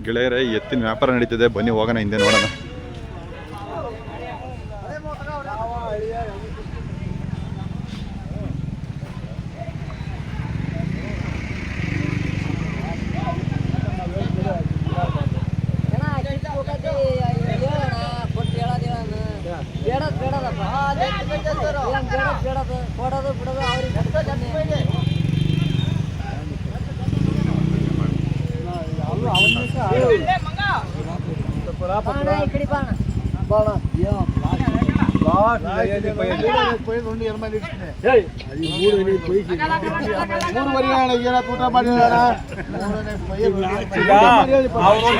ಗೆಳೆಯರೇ ಎತ್ತಿನ ವ್ಯಾಪಾರ ನಡೀತಿದೆ ಬನ್ನಿ ಹೋಗೋಣ ಹಿಂದೆ ನೋಡೋಣ ಬೇಡ ಬೇಡದಪ್ಪ ಬೇಡದ ಬೇಡ ಕೊಡೋದು ಬಿಡೋದು ಅವ್ರಿಗೆ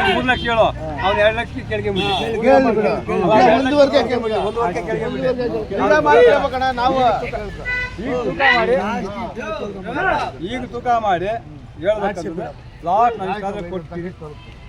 ಮೂರ್ ಲಕ್ಷ ಹೇಳು ಅವ್ನು ಎರಡು ಲಕ್ಷ ಕೆಳಗೆ ಈಗ ತೂಕ ಮಾಡಿ. ಕೊಡ್ತೀನಿ ಇರುವುದು ಇಲ್ಲ ಈಗ. ನಿನ್ನ ಅಡಿಗೆ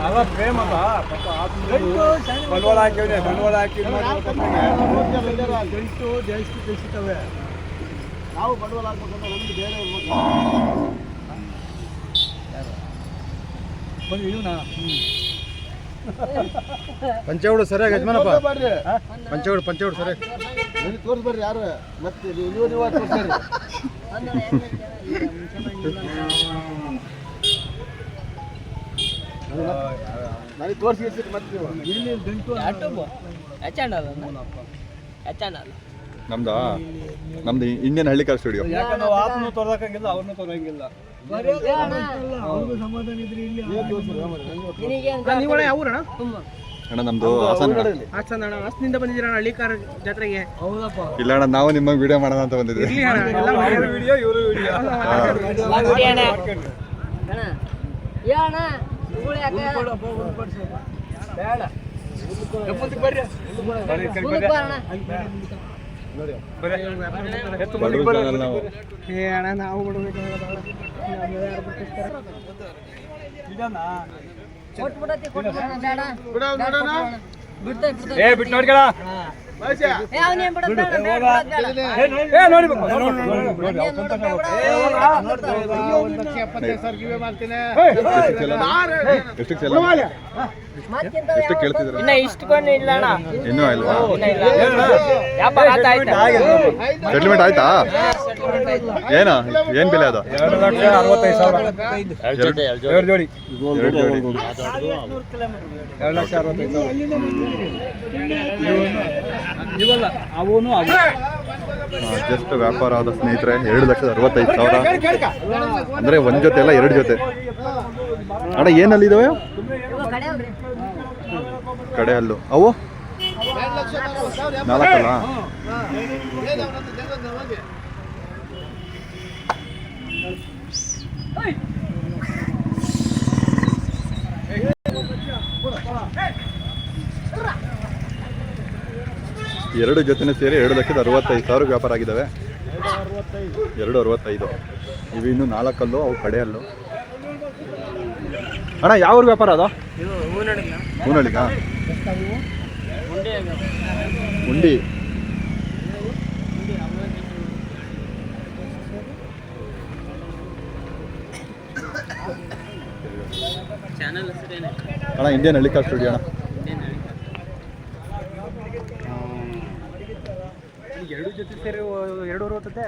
ಅಲ್ಲ ಪ್ರೇಮ ಅಲ್ಲ ಪಾಪ ಆತ್ಮೀಯರು. ಬಂಡವಾಳ ಹಾಕಿವ್ನೆ ಬಂಡವಾಳ ಹಾಕಿ ಇದ್ ಮಾಡ್ತಾರೆ. ನಾವು ಬಂಡವಾಳ ಹಾಕ್ಬೇಕಂದ್ರೆ ನಮ್ಗೆ ಬೇರೆ ಪಂಚೆಗಳು ಸರಿಯಾಗಿ ಯಜಮಾನಪ್ಪ. ಬರ್ರಿ ಪಂಚೆಗಳು ಪಂಚೆಗಳು ಸರಿಯಾಗಿ. ನನಗೆ ತೋರಿಸ್ಬರ್ರಿ ಯಾರು? ಮತ್ತೆ ನೀವು ನೀವು ನೀವು ತೋರಿಸ್ರಿ. ನನಗೆ ತೋರಿಸಿ ಮತ್ತೆ ನಮ್ದಾ? ನಮ್ದು ಇಂಡಿಯನ್ ಹಳ್ಳಿಕಾರ್ ಸ್ಟುಡಿಯೋ ಯಾಕಂದ್ರೆ ನಾವು ಆತ್ಮನು ತೋರ್ಸಕ್ಕಾಗಿಲ್ಲ ಅವ್ರನ್ನೂ ತೋರಂಗಿಲ್ಲ. ಅಣ್ಣ ನಮ್ದು ಹಾಸನ ಹಾಸನಿಂದ ಬಂದಿದ್ದೀರ ಹಳ್ಳಿಕಾರ ಜಾತ್ರೆಗೆ. ಇಲ್ಲ ಅಣ್ಣ ನಾವು ನಿಮ್ಮ ವಿಡಿಯೋ ಮಾಡೋಣ ಅಂತ ಬಂದಿದ್ವಿ ವಿಡಿಯೋ ಇವರು ವಿಡಿಯೋ ನಾವು. ಏ ಅಣ್ಣ ನಾವು ಬಿಡ್ಬೇಕು ಕೊಟ್ಬಿಡತಿ ಕೊಟ್ಬಿಡಣ ಬೇಡ. ಬಿಡ್ತೇ ಬಿಡ್ತೇ ಏ ಬಿಟ್ಟು ನೋಡ್ಕೊಳ. ಎಷ್ಟು ಕೇಳ್ತಿದ್ರೆ ಇನ್ನ ಇಷ್ಟಕೊಂಡು ಇಲ್ಲ ಅಣ್ಣ. ಇನ್ನೂ ಇಲ್ವಾ ವ್ಯಾಪಾರ ಆಯ್ತಾ ಸೆಟ್ಲ್ಮೆಂಟ್ ಆಯ್ತಾ. ಏನ? ಏನ್ ಬೆಲೆ ಅದು? ಎರಡು ಜೋಡಿ ಎರಡು ಲಕ್ಷ ಅರವತ್ತೈದು ಇವಲ್ಲ ಅವನು ಅವು. ಜಸ್ಟ್ ವ್ಯಾಪಾರ ಆದ ಸ್ನೇಹಿತರೆ ಎರಡು ಲಕ್ಷದ ಅರವತ್ತೈದು ಸಾವಿರ. ಅಂದ್ರೆ ಒಂದ್ ಜೊತೆ ಅಲ್ಲ ಎರಡು ಜೊತೆ. ಅಣ್ಣ ಏನಲ್ಲಿ ಇದಾವೆ? ಕಡೆ ಅಲ್ಲು. ಅವು? ನಾಲ್ಕಲ್ಲ? ಎರಡು ಜೊತೆನೇ ಸೇರಿ ಎರಡು ಲಕ್ಷದ ಅರವತ್ತೈದು ಸಾವಿರ ವ್ಯಾಪಾರ ಆಗಿದ್ದಾವೆ. ಎರಡು ಅರವತ್ತೈದು. ಇವು ಇನ್ನು ನಾಲ್ಕಲ್ಲು ಅವು ಕಡೆಯಲ್ಲು. ಅಣ್ಣ ಯಾವ ಊರು ವ್ಯಾಪಾರ ಅದು? ಹೂನಳಿಗ ಉಂಡಿ. ಅಣ್ಣ ಇಂಡಿಯನ್ ಹಳ್ಳಿಕಾ ಸ್ಟುಡಿಯೋ ಅಣ್ಣ. ಎರಡು ಜೊತೆ ಸೇರಿ ಎರಡು ಅರವತ್ತೈತೆ